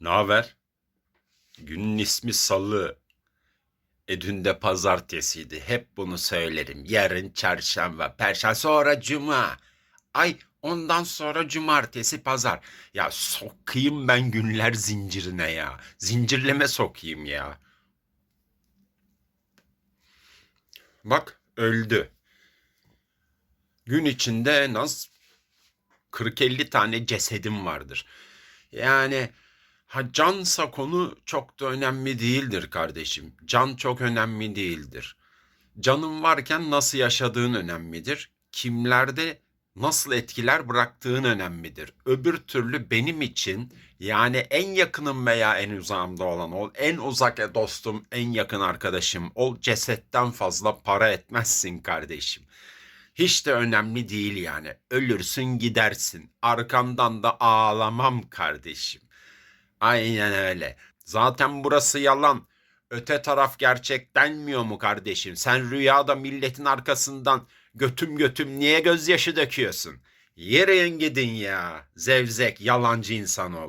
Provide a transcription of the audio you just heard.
Ne haber? Günün ismi Salı. E dün de pazartesiydi. Hep bunu söylerim. Yarın çarşamba, perşembe, sonra cuma. Ay ondan sonra cumartesi, pazar. Ya sokayım ben günler zincirine ya. Zincirleme sokayım ya. Bak öldü. Gün içinde en az 40-50 tane cesedim vardır. Yani ha cansa konu çok da önemli değildir kardeşim. Can çok önemli değildir. Canın varken nasıl yaşadığın önemlidir. Kimlerde nasıl etkiler bıraktığın önemlidir. Öbür türlü benim için yani en yakınım veya en uzağımda olan ol, en uzak dostum, en yakın arkadaşım ol cesetten fazla para etmezsin kardeşim. Hiç de önemli değil yani. Ölürsün gidersin. Arkandan da ağlamam kardeşim. Aynen öyle. Zaten burası yalan. Öte taraf gerçek denmiyor mu kardeşim? Sen rüyada milletin arkasından götüm götüm niye gözyaşı döküyorsun? Yürüyün gidin ya. Zevzek, yalancı insan ol.